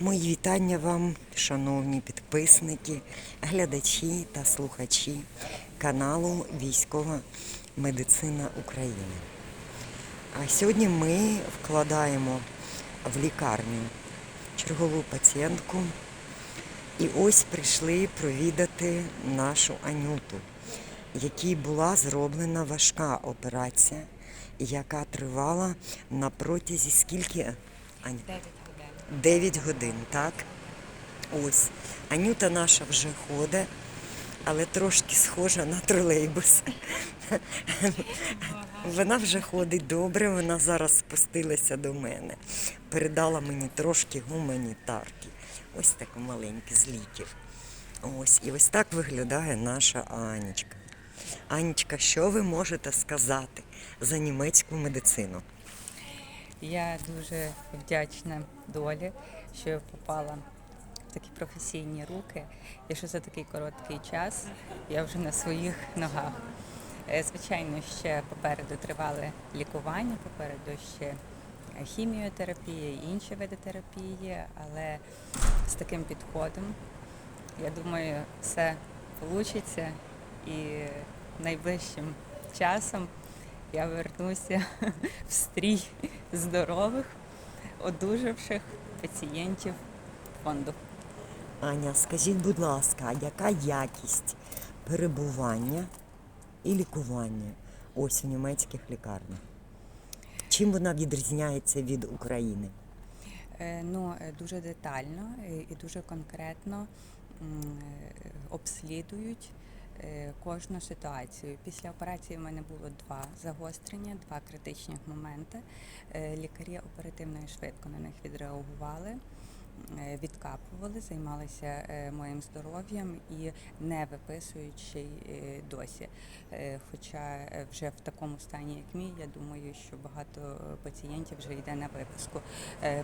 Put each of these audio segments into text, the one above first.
Мої вітання вам, шановні підписники, глядачі та слухачі каналу Військова медицина України. А сьогодні ми вкладаємо в лікарню чергову пацієнтку. І ось прийшли провідати нашу Анюту, якій була зроблена важка операція, яка тривала на протязі скільки Ань? 9 годин. так? Ось. Анюта наша вже ходить, але трошки схожа на тролейбус. Вона вже ходить добре, вона зараз спустилася до мене. Передала мені трошки гуманітарки. Ось таку маленьку з ліків. Ось. І ось так виглядає наша Анічка. Анічка, що ви можете сказати за німецьку медицину? Я дуже вдячна долі, що я попала в такі професійні руки, і що за такий короткий час я вже на своїх ногах. Е, Звичайно, ще попереду тривале лікування, попереду ще хіміотерапія і інші види терапії, але з таким підходом, я думаю, все вийде і найближчим часом я вернуся в стрій здорових, одужавших пацієнтів фонду. Аня, скажіть, будь ласка, яка якість перебування і лікування ось у німецьких лікарнях? Чим вона відрізняється від України? Е, Ну, е, дуже детально е, і дуже конкретно обслідують кожну ситуацію. Після операції в мене було два загострення, два критичних моменти. Е, Лікарі оперативно і швидко на них відреагували. Е, Відкапували, займалися е, моїм здоров'ям і не й е, досі. Хоча вже в такому стані, як мій, я думаю, що багато пацієнтів вже йде на виписку.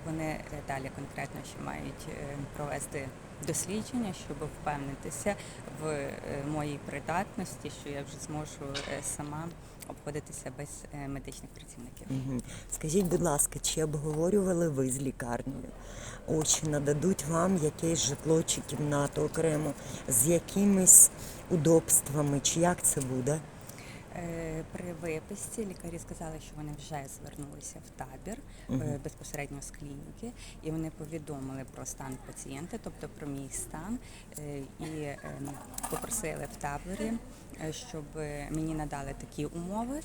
Вони далі конкретно ще мають провести дослідження, щоб впевнитися в моїй придатності, що я вже зможу сама обходитися без е, медичних працівників. Скажіть, будь ласка, чи обговорювали ви з лікарнею? Чи нададуть вам якесь житло чи кімнату окремо з якимись удобствами, чи як це буде? Е, При виписці лікарі сказали, що вони вже звернулися в табір е, безпосередньо з клініки, і вони повідомили про стан пацієнта, тобто про мій стан, е, і е, попросили в таборі, щоб мені надали такі умови.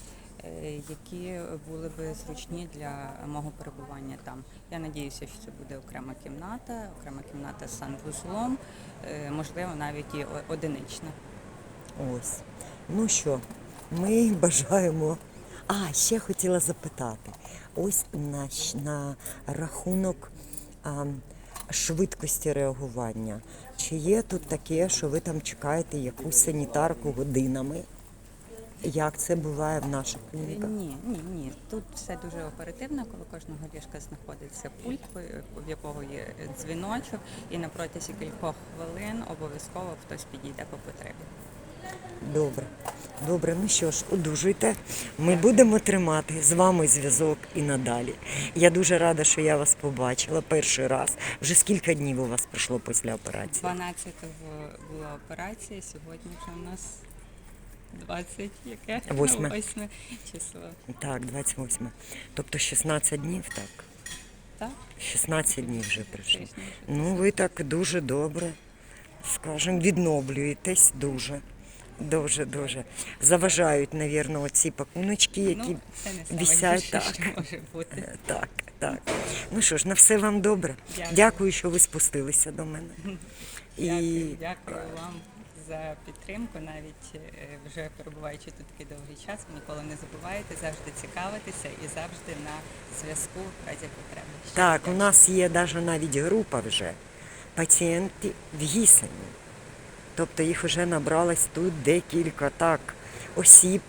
Які були би зручні для мого перебування там. Я надіюся, що це буде окрема кімната, окрема кімната з санвузлом, можливо, навіть і одинична. Ось. Ну що, ми бажаємо. А, ще хотіла запитати. Ось на, на рахунок а, швидкості реагування. Чи є тут таке, що ви там чекаєте якусь санітарку годинами? Як це буває в наших клініках? Ні, ні, ні. Тут все дуже оперативно, коли кожного ліжка знаходиться пульт, в якого є дзвіночок, і на протязі кількох хвилин обов'язково хтось підійде по потребі. Добре. Добре, ну що ж, одужуйте. Ми будемо тримати з вами зв'язок і надалі. Я дуже рада, що я вас побачила перший раз. Вже скільки днів у вас пройшло після операції? 12-го була операція, сьогодні вже у нас 20, яке? Восьме. 8 число. Так, 28. Тобто 16 днів, так? Так? 16 днів вже пройшло. Ну, ви так дуже добре, скажімо, відновлюєтесь дуже. Дуже, дуже. Заважають, навірно, оці пакуночки, які Ну, саме висять гірше, так. може бути. Так, так. Ну що ж, на все вам добре. Дякую. Дякую, що ви спустилися до мене. І Дякую, дякую вам за підтримку, навіть е, вже перебуваючи тут такий довгий час, ви ніколи не забуваєте завжди цікавитися і завжди на зв'язку в разі потреби. Так, у нас є навіть навіть група вже пацієнтів в Гісені. Тобто їх вже набралось тут декілька так осіб,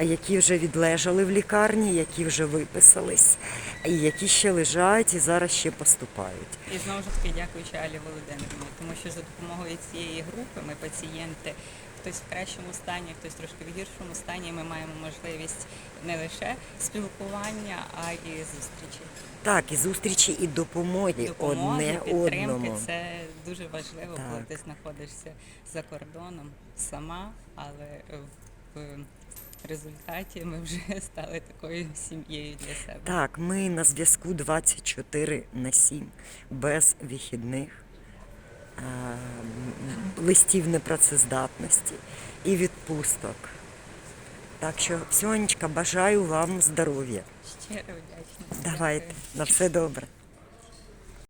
які вже відлежали в лікарні, які вже виписались, і які ще лежать і зараз ще поступають. І знову ж таки дякуючи Алі Володимирівні, тому що за допомогою цієї групи ми пацієнти хтось в кращому стані, хтось трошки в гіршому стані. Ми маємо можливість не лише спілкування, а і зустрічі. Так, і зустрічі, і допомоги, Допомоги, одне підтримки одному. це дуже важливо, коли ти знаходишся за кордоном сама, але в результаті ми вже стали такою сім'єю для себе. Так, ми на зв'язку 24 на 7, без вихідних, е, листів непрацездатності і відпусток. Так що, Сонечка, бажаю вам здоров'я. Щиро вдячна. Давайте, на все добре.